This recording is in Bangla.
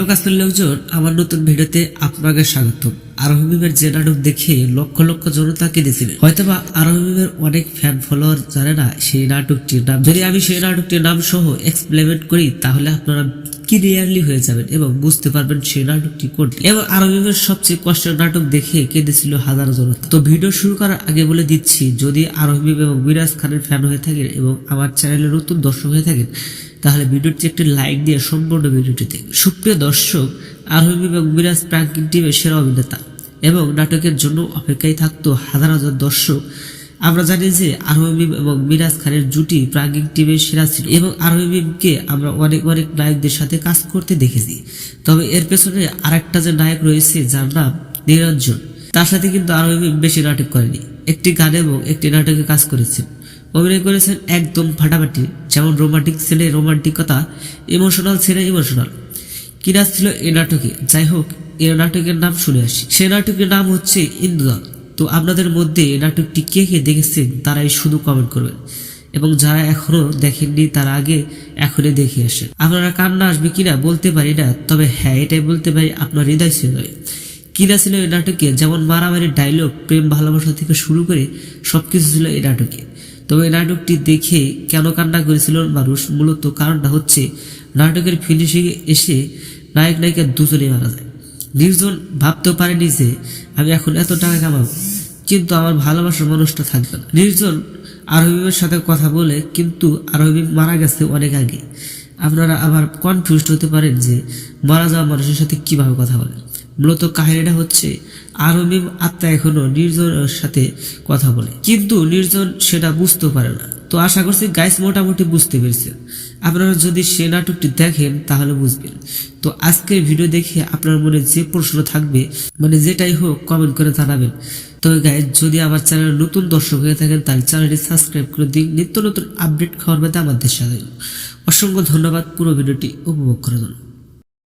হ্যালো কাস্তের লোকজন আমার নতুন ভিডিওতে আপনাকে স্বাগত আরোহিমের যে নাটক দেখে লক্ষ লক্ষ জনতা কেঁদেছিলেন হয়তোবা আরোহিমের অনেক ফ্যান ফলোয়ার জানে না সেই নাটকটির নাম। যদি আমি সেই নাটকটির নাম সহ এক্সপ্লেমেন্ট করি, তাহলে আপনারা ক্লিয়ারলি হয়ে যাবেন এবং বুঝতে পারবেন সেই নাটকটি কোনটি। এবং আরবিমের সবচেয়ে কষ্টের নাটক দেখে কেঁদেছিল হাজারো জনতা। তো ভিডিও শুরু করার আগে বলে দিচ্ছি, যদি আরহিম এবং মিরাজ খানের ফ্যান হয়ে থাকেন এবং আমার চ্যানেলে নতুন দর্শক হয়ে থাকেন তাহলে ভিডিওটি একটি লাইক দিয়ে সম্পূর্ণ ভিডিওটি দেখুন সুপ্রিয় দর্শক আরহিম এবং মিরাজ প্রাঙ্কিং টিমের সেরা অভিনেতা এবং নাটকের জন্য অপেক্ষায় থাকতো হাজার হাজার দর্শক। আমরা জানি যে আরোহিম এবং মিরাজ খানের জুটি প্রাঙ্গিক টিমের সেরা ছিল এবং আরোহিমকে আমরা অনেক অনেক নায়কদের সাথে কাজ করতে দেখেছি। তবে এর পেছনে আরেকটা যে নায়ক রয়েছে, যার নাম নিরঞ্জন। তার সাথে কিন্তু আরোহিম বেশি নাটক করেনি। একটি গান এবং একটি নাটকে কাজ করেছেন অভিনয় করেছেন একদম ফাটাফাটি, যেমন রোমান্টিক ছেলে রোমান্টিকতা ইমোশনাল ছেলে ইমোশনাল কিনা ছিল এ নাটকে? যাই হোক, এ নাটকের নাম শুনে আসি। সেই নাটকের নাম হচ্ছে ইন্দ্রদল তো আপনাদের মধ্যে এই নাটকটি কে কে দেখেছেন, তারাই শুধু কমেন্ট করবেন। এবং যারা এখনও দেখেননি, তারা আগে এখনই দেখে আসেন। আপনারা কান্না আসবে কিনা বলতে পারি না, তবে হ্যাঁ এটাই বলতে পারি, আপনার হৃদয় ছিল কিনা ছিল এই নাটকে? যেমন মারামারি ডায়লগ প্রেম ভালোবাসা থেকে শুরু করে সবকিছু ছিল এই নাটকে। তবে নাটকটি দেখে কেন কান্না করেছিল মানুষ? মূলত কারণটা হচ্ছে, নাটকের ফিনিশিং এসে নায়ক নায়িকা দুজনেই মারা যায়। নির্জন ভাবতেও পারেনি যে, আমি এখন এত টাকা কামাবো। কিন্তু আমার ভালোবাসার মানুষটা থাকবে না। নির্জন আরবিবের সাথে কথা বলে, কিন্তু আরবিব মারা গেছে অনেক আগে। আপনারা আবার কনফিউজড হতে পারেন যে, মারা যাওয়া মানুষের সাথে কীভাবে কথা বলে মূলত কাহিনীটা হচ্ছে আরবিব আত্মা এখনও নির্জনের সাথে কথা বলে। কিন্তু নির্জন সেটা বুঝতে পারে না। তো আশা করছি গাইস মোটামুটি বুঝতে পেরেছেন। আপনারা যদি সে নাটকটি দেখেন তাহলে বুঝবেন। তো আজকের ভিডিও দেখে আপনার মনে যে প্রশ্ন থাকবে মানে যেটাই হোক কমেন্ট করে জানাবেন। তবে গাইজ যদি আমার চ্যানেলে নতুন দর্শক হয়ে থাকেন, তাহলে চ্যানেলটি সাবস্ক্রাইব করে দিন। নিত্য নতুন আপডেট খাওয়ার পেতে আমাদের সাথে অসংখ্য ধন্যবাদ। পুরো ভিডিওটি উপভোগ করার জন্য